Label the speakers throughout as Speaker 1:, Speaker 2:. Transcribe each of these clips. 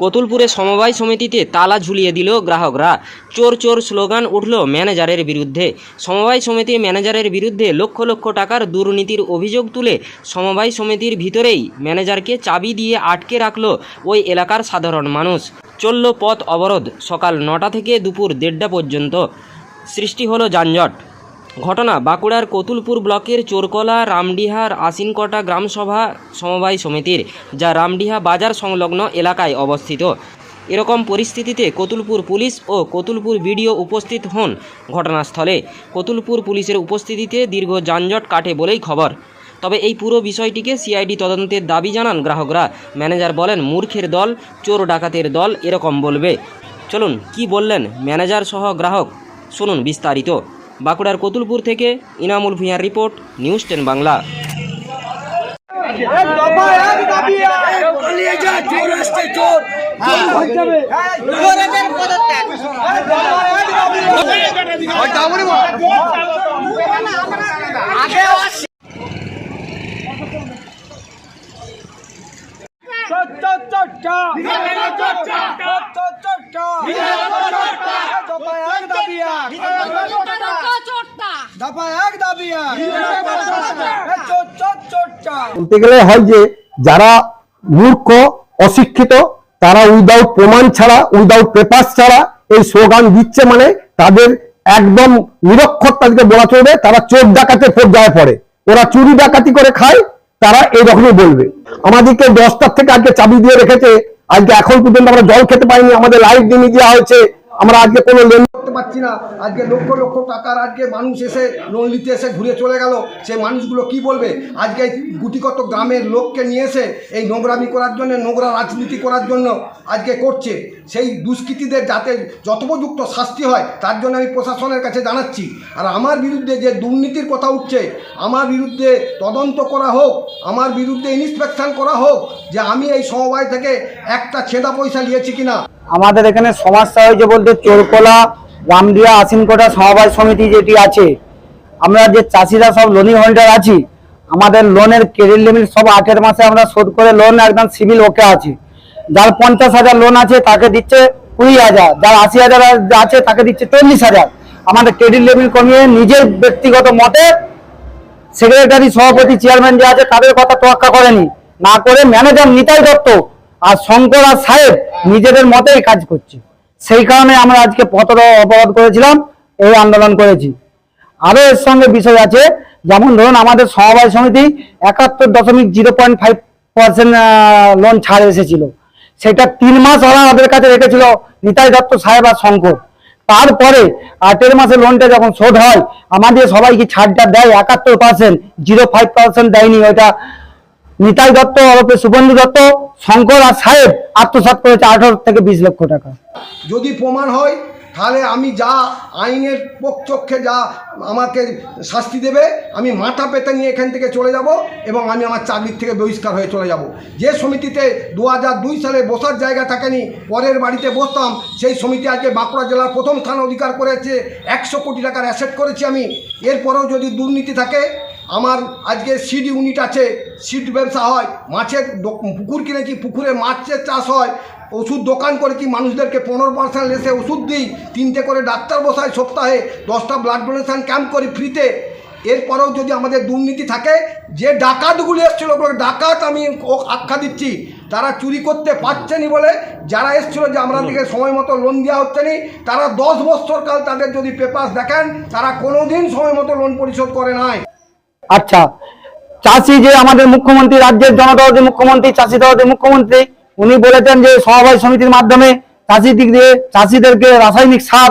Speaker 1: কতুলপুরে সমবায় সমিতিতে তালা ঝুলিয়ে দিল গ্রাহকরা। চোর চোর স্লোগান উঠল ম্যানেজারের বিরুদ্ধে। সমবায় সমিতি ম্যানেজারের বিরুদ্ধে লক্ষ লক্ষ টাকার দুর্নীতির অভিযোগ তুলে সমবায় সমিতির ভিতরেই ম্যানেজারকে চাবি দিয়ে আটকে রাখল ওই এলাকার সাধারণ মানুষ। চলল পথ অবরোধ সকাল নটা থেকে দুপুর দেড়টা পর্যন্ত সৃষ্টি হলো যানজট। ঘটনা বাঁকুড়ার কতুলপুর ব্লকের চোরকলা, রামডিহার আশিনকটা গ্রামসভা সমবায় সমিতির, যা রামডিহা বাজার সংলগ্ন এলাকায় অবস্থিত। এরকম পরিস্থিতিতে কতুলপুর পুলিশ ও কতুলপুর বিডিও উপস্থিত হন ঘটনাস্থলে। কতুলপুর পুলিশের উপস্থিতিতে দীর্ঘ যানজট কাটে বলেই খবর। তবে এই পুরো বিষয়টিকে সিআইডি তদন্তের দাবি জানান গ্রাহকরা। ম্যানেজার বলেন, মূর্খের দল, চোর ডাকাতের দল এরকম বলবে। চলুন, কি বললেন ম্যানেজার সহ গ্রাহক? শুনুন বিস্তারিত। বাঁকুড়ার কতুলপুর থেকে ইনামুল ভূঁইয়ার রিপোর্ট, নিউজ টেন বাংলা
Speaker 2: দফা এক দাবি এক পালিয়ে যা চোর আসছে চোর চোর হয়ে যাবে চোরেদের পদত্যাগ এক দফা এক দাবি ওই দামুনি আগে চট্টা চট্টা চট্টা দফা এক দাবি এক দফা এক দাবি এক চট্টা
Speaker 3: বলতে গেলে হয় যে, যারা মূর্খ, অশিক্ষিত, তারা উইদাউট প্রমাণ ছাড়া উইদাউট পেপার ছাড়া এই স্লোগান দিচ্ছে মানে তাদের একদম নিরক্ষর তাদেরকে বলা চলবে, তারা চোর ডাকাতে পর্যায়ে পড়ে। ওরা চুরি ডাকাতি করে খায় তারা এইরকমই বলবে। আমাদেরকে দশটার থেকে আজকে চাবি দিয়ে রেখেছে। আজকে এখন পর্যন্ত আমরা জল খেতে পাইনি আমাদের লাইট দিয়ে দেওয়া হয়েছে আমরা আজকে কোনো লেন করতে পারছি না। আজকে লক্ষ লক্ষ টাকার আজকে মানুষ এসে লোন নিতে এসে ঘুরে চলে গেল। সেই মানুষগুলো কি বলবে? আজকে এই গুটিকত গ্রামের লোককে নিয়ে এসে এই নোংরামি করার জন্য, নোংরা রাজনীতি করার জন্য আজকে করছে। সেই দুষ্কৃতীদের যাতে যথোপযুক্ত শাস্তি হয়, তার জন্য আমি প্রশাসনের কাছে জানাচ্ছি। আর আমার বিরুদ্ধে যে দুর্নীতির কথা উঠছে, আমার বিরুদ্ধে তদন্ত করা হোক, আমার বিরুদ্ধে ইন্সপেকশন করা হোক, যে আমি এই সমবায় থেকে একটা ছেদা পয়সা নিয়েছি কিনা।
Speaker 4: আমাদের এখানে সমস্যা হয়েছে বলতে চোরকোলা, রামদিয়া, আসিনকোটা সমবায় সমিতি যেটি আছে, আমরা যে চাষিরা সব লোনি হোল্ডার আছি, আমাদের লোনের ক্রেডিট লিমিট সব আটের মাসে আমরা শোধ করে লোন একদম সিভিল ওকে আছে। যার পঞ্চাশ হাজার লোন আছে, তাকে দিচ্ছে কুড়ি হাজার। যার আশি হাজার আছে, তাকে দিচ্ছে চল্লিশ হাজার। আমাদের ক্রেডিট লিমিট কমিয়ে নিজের ব্যক্তিগত মতে সেক্রেটারি সভাপতি চেয়ারম্যান যে আছে, তাদের কথা তোয়াক্কা করেনি। না করে ম্যানেজার নিতাই দত্ত আর শঙ্কর আর সাহেব নিজেদের মতেই কাজ করছে। সেই কারণে আমরা আজকে পত্র অবরোধ করেছিলাম, এই আন্দোলন করেছি। আরও এর সঙ্গে বিষয় আছে, যেমন ধরুন আমাদের সমবায় সমিতি একাত্তর দশমিক zero point five percent loan ছাড় এসেছিল। সেটা তিন মাস ওরা ওদের কাছে রেখেছিল, নিতাই দত্ত সাহেব আর শঙ্কর। তারপরে আটের মাসে লোনটা যখন শোধ হয়, আমাদের সবাইকে ছাড়টা দেয়? একাত্তর পার্সেন্ট, জিরো ফাইভ পার্সেন্ট দেয়নি ওইটা। নিতাই দত্ত ওরফে শুভেন্দু দত্ত, শঙ্কর আর সাহেব আত্মসাৎ করেছে আঠারো থেকে বিশ লক্ষ টাকা।
Speaker 3: যদি প্রমাণ হয়, তাহলে আমি যা আইনের পক্ষে যা আমাকে শাস্তি দেবে, আমি মাথা পেতে নিয়ে এখান থেকে চলে যাব এবং আমি আমার চাকরির থেকে বহিষ্কার হয়ে চলে যাব। যে সমিতিতে দু দুই সালে বসার জায়গা থাকেনি, পরের বাড়িতে বসতাম, সেই সমিতি আজকে বাঁকুড়া জেলার প্রথম স্থান অধিকার করেছে, একশো কোটি টাকার অ্যাসেট করেছি আমি। এরপরেও যদি দুর্নীতি থাকে আমার আজকে সিড ইউনিট আছে সিড ব্যবসা হয় মাছের পুকুর কিনেছি পুকুরে মাছের চাষ হয় ওষুধ দোকান করেছি মানুষদেরকে পনেরো পার্সেন্ট লেসে ওষুধ দিই তিনটে করে ডাক্তার বসাই সপ্তাহে দশটা ব্লাড ডোনেশন ক্যাম্প করি ফ্রিতে এরপরেও যদি আমাদের দুর্নীতি থাকে যে ডাকাতগুলি এসেছিল ওগুলো ডাকাত আমি ও আখ্যা দিচ্ছি তারা চুরি করতে পারছেনি বলে যারা এসেছিল যে আমরা দিকে সময় মতো লোন দেওয়া হচ্ছে নি তারা দশ বছর কাল তাদের যদি পেপার দেখেন তারা কোনোদিন সময় মতো লোন পরিশোধ করে নাই।
Speaker 4: আচ্ছা চাষি যে আমাদের মুখ্যমন্ত্রী রাজ্যের জনদলদের মুখ্যমন্ত্রী চাষি দলদের মুখ্যমন্ত্রী উনি বলেছেন যে সমবায় সমিতির মাধ্যমে চাষি দিক দিয়ে চাষিদেরকে রাসায়নিক সার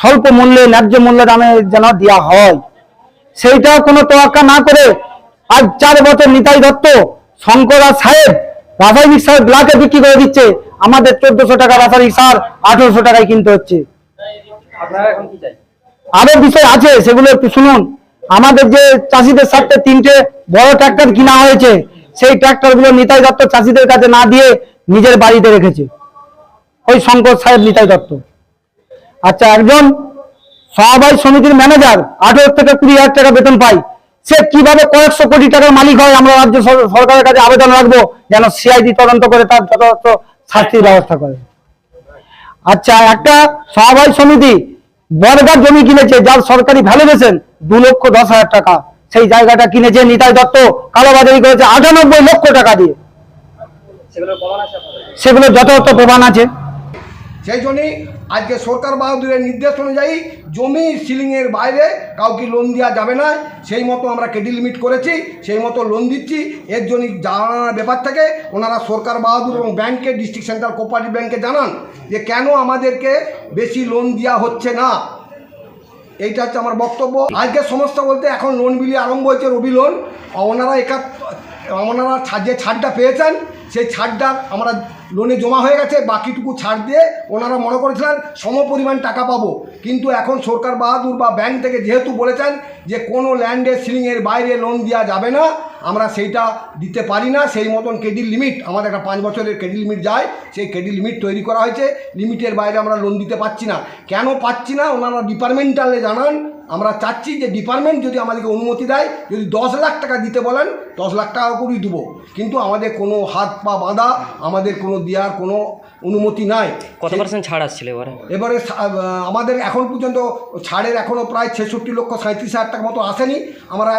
Speaker 4: স্বল্প মূল্যে ন্যায্য মূল্য দামে যেন দেওয়া হয়। সেইটা কোনো তোয়াক্কা না করে আজ চার বছর নিতাই দত্ত শঙ্কর আর সাহেব রাসায়নিক সার ব্লাকে বিক্রি করে দিচ্ছে। আমাদের চোদ্দশো টাকা রাসায়নিক সার আঠারোশো টাকায় কিনতে হচ্ছে। আরও বিষয় আছে সেগুলো একটু শুনুন। আমাদের যে চাষিদের স্বার্থে তিনটে বড় ট্রাক্টর কিনা হয়েছে, সেই ট্রাক্টরগুলো নিতাই দত্ত চাষিদের কাছে না দিয়ে নিজের বাড়িতে রেখেছে। ওই শঙ্কর সাহেব নিতাই দত্ত। আচ্ছা একজন সমবায় সমিতির ম্যানেজার আঠেরো থেকে কুড়ি হাজার টাকা বেতন পায়। সে কীভাবে কয়েকশো কোটি টাকার মালিক হয় আমরা রাজ্য সর- সরকারের কাছে আবেদন রাখব, যেন সিআইডি তদন্ত করে তার যথাযথ শাস্তির ব্যবস্থা করে। আচ্ছা একটা সমবায় সমিতি বর্গার জমি কিনেছে, যার সরকারি ভ্যালুয়েশন দু লক্ষ দশ হাজার টাকা। সেই জায়গাটা কিনেছে নিতাই দত্ত, কালোবাজারি করেছে আটানব্বই লক্ষ টাকা দিয়ে। সেগুলো যথাযথ প্রমাণ আছে।
Speaker 3: সেই জন্যই আজকে সরকার বাহাদুরের নির্দেশ অনুযায়ী জমি সিলিংয়ের বাইরে কাউকে লোন দেওয়া যাবে না। সেই মতো আমরা ক্রেডিট লিমিট করেছি, সেই মতো লোন দিচ্ছি। এর জন্য জানানোর ব্যাপার থেকে, ওনারা সরকার বাহাদুর এবং ব্যাংকে ডিস্ট্রিক্ট সেন্ট্রাল কোপারেটিভ ব্যাংকে জানান যে কেন আমাদেরকে বেশি লোন দেওয়া হচ্ছে না। এইটা হচ্ছে আমার বক্তব্য। আজকে সমস্যা বলতে এখন লোন বিলি আরম্ভ হয়েছে রবি লোন ওনারা একাত ওনারা যে ছাড়টা পেয়েছেন, সেই ছাড়টা আমরা লোনে জমা হয়ে গেছে, বাকিটুকু ছাড় দিয়ে ওনারা মনে করেছিলেন সম পরিমাণ টাকা পাবো। কিন্তু এখন সরকার বাহাদুর বা ব্যাংক থেকে যেহেতু বলেছেন যে কোনো ল্যান্ডের সিলিংয়ের বাইরে লোন দেওয়া যাবে না, আমরা সেইটা দিতে পারি না। সেই মতন ক্রেডিট লিমিট আমাদের একটা পাঁচ বছরের ক্রেডিট লিমিট যায়, সেই ক্রেডিট লিমিট তৈরি করা হয়েছে। লিমিটের বাইরে আমরা লোন দিতে পারছি না। কেন পাচ্ছি না? ওনারা ডিপার্টমেন্টালে জানান আমরা চাচ্ছি যে ডিপার্টমেন্ট যদি আমাদেরকে অনুমতি দেয়, যদি দশ লাখ টাকা দিতে বলেন, দশ লাখ টাকা করেই দেবো। কিন্তু আমাদের কোনো হাত পা বাঁধা, আমাদের কোনো দেওয়ার কোনো অনুমতি নাই।
Speaker 1: কত পার্সেন্ট ছাড় আসছিল এবারে?
Speaker 3: এবারে আমাদের এখন পর্যন্ত ছাড়ের এখনও প্রায় ছেষট্টি লক্ষ সাঁত্রিশ হাজার টাকা মতো আসেনি। আমরা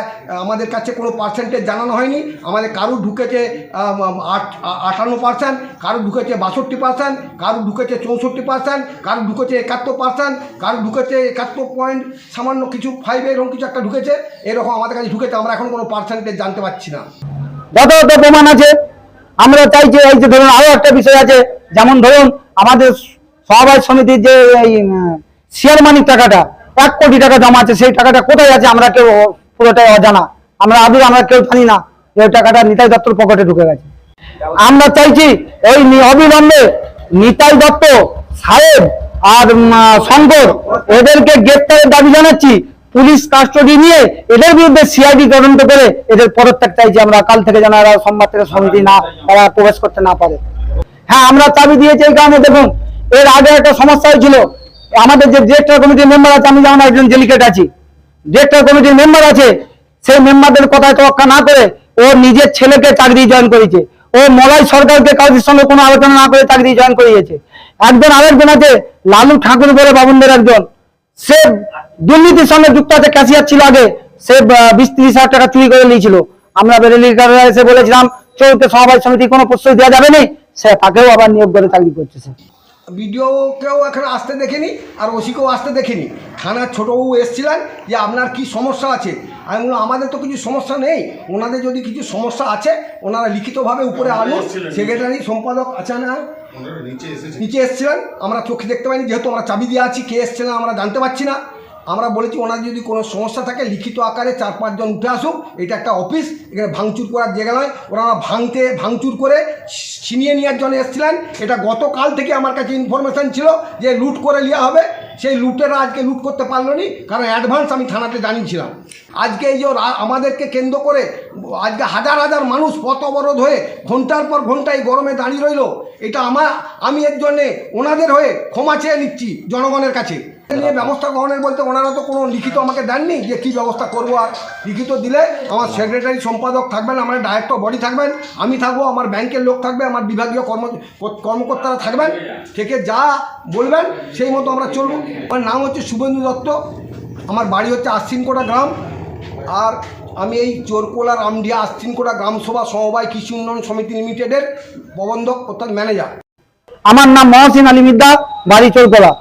Speaker 3: আমাদের কাছে কোনো পার্সেন্টেজ জানানো হয়নি। আমাদের কারু ঢুকেছে আট আটান্ন পার্সেন্ট কারু ঢুকেছে বাষট্টি পার্সেন্ট কারু ঢুকেছে চৌষট্টি পার্সেন্ট কারু ঢুকেছে একাত্তর পার্সেন্ট কারু ঢুকেছে একাত্তর পয়েন্ট সামান্য কিছু ফাইভ এরকম কিছু একটা ঢুকেছে এরকম আমাদের কাছে ঢুকেছে। আমরা এখন কোনো পার্সেন্টেজ জানতে পারছি না।
Speaker 4: যথাযথ প্রমাণ আছে। আমরা চাইছি এই যে ধরুন আরও একটা বিষয় আছে। যেমন ধরুন আমাদের সমবায় সমিতির যে শেয়ার মানির টাকাটা, এক কোটি টাকা জমা আছে, সেই টাকাটা কোথায় আছে আমরা কেউ পুরোটাই অজানা। আমরা আদৌ আমরা কেউ জানি না যে ওই টাকাটা নিতাই দত্তর পকেটে ঢুকে গেছে। আমরা চাইছি এই অবিলম্বে নিতাই দত্ত, সাহেব আর শঙ্কর এদেরকে গ্রেপ্তারের দাবি জানাচ্ছি। পুলিশ কাস্টডি নিয়ে এদের বিরুদ্ধে সিআইডি তদন্ত করে এদের পদত্যাগ চাইছি আমরা। কাল থেকে যেন এরা থেকে সমিতি না তারা প্রবেশ করতে না পারে। হ্যাঁ আমরা চাবি দিয়েছি এই কারণে দেখুন, এর আগে একটা সমস্যা হয়েছিল। আমাদের যে ডিরেক্টর কমিটির মেম্বার আছে, আমি যেমন একজন ডেলিগেট আছি। ডিরেক্টর কমিটির মেম্বার আছে, সেই মেম্বারদের কথায় তোয়াক্কা না করে ও নিজের ছেলেকে চাকরি জয়েন করেছে। ও মলাই সরকারকে কাউরির সঙ্গে কোনো আলোচনা না করে চাকরি জয়েন করিয়েছে। একজন আরেকজন আছে, লালু ঠাকুর বলে বাবুনদের একজন। সে দুর্নীতির সঙ্গে যুক্ত আছে, ক্যাশিয়ার ছিল আগে। সে বিশ ত্রিশ হাজার টাকা চুরি করে নিয়েছিল। আমরা বেরেলিকাররা এসে বলেছিলাম চলতে সমবায় সমিতি কোনো প্রশ্রয় দেওয়া যাবে না। সে তাকেও আবার নিয়োগ করে চাকরি করছে সে
Speaker 3: বিডিওকেও এখানে আসতে দেখিনি আর ওসিকেও আসতে দেখিনি। থানার ছোটবাবু এসছিলেন যে আপনার কি সমস্যা আছে? আমি বললাম আমাদের তো কিছু সমস্যা নেই। ওনাদের যদি কিছু সমস্যা আছে ওনারা লিখিতভাবে উপরে আনুন। সেক্রেটারি সম্পাদক আছে না
Speaker 5: নিচে এসেছে
Speaker 3: নিচে এসছিলেন। আমরা চোখে দেখতে পাইনি যেহেতু আমরা চাবি দিয়ে আছি কে এসছে না আমরা জানতে পারছি না। আমরা বলেছি ওনার যদি কোনো সমস্যা থাকে, লিখিত আকারে চার পাঁচজন উঠে আসুক, এটা একটা অফিস, এখানে ভাঙচুর করার জায়গা নয়। ওনারা ভাঙতে, ভাঙচুর করে ছিনিয়ে নেওয়ার জন্য এসেছিলেন। এটা গতকাল থেকে আমার কাছে ইনফরমেশান ছিল যে লুট করে নেওয়া হবে। সেই লুটেরা আজকে লুট করতে পারল নি, কারণ অ্যাডভান্স আমি থানাতে জানিয়েছিলাম। আজকে এই যে আমাদেরকে কেন্দ্র করে আজকে হাজার হাজার মানুষ পথ অবরোধ হয়ে ঘণ্টার পর ঘণ্টা এই গরমে দাঁড়িয়ে রইল। এটা আমার, আমি এর জন্যে ওনাদের হয়ে ক্ষমা চেয়ে নিচ্ছি জনগণের কাছে। নিয়ে ব্যবস্থা গ্রহণের বলতে ওনারা তো কোনো লিখিত আমাকে দেননি যে কী ব্যবস্থা করব আর লিখিত দিলে আমার সেক্রেটারি সম্পাদক থাকবেন, আমার ডাইরেক্টর বডি থাকবেন, আমি থাকব, আমার ব্যাংকের লোক থাকবে, আমার বিভাগীয় কর্ম, কর্মকর্তারা থাকবেন, থেকে যা বলবেন সেই মতো আমরা চলবো। আমার নাম হচ্ছে শুভেন্দু দত্ত, আমার বাড়ি হচ্ছে আশ্বিনকোটা গ্রাম, আর আমি এই চোরকোলা রামডিয়া আশ্বিনকোটা গ্রামসভা সমবায় কৃষি উন্নয়ন সমিতি লিমিটেডের প্রবন্ধক অর্থাৎ ম্যানেজার
Speaker 4: আমার নাম মহসিন আলী মিদ্দা, বাড়ি চৌতলা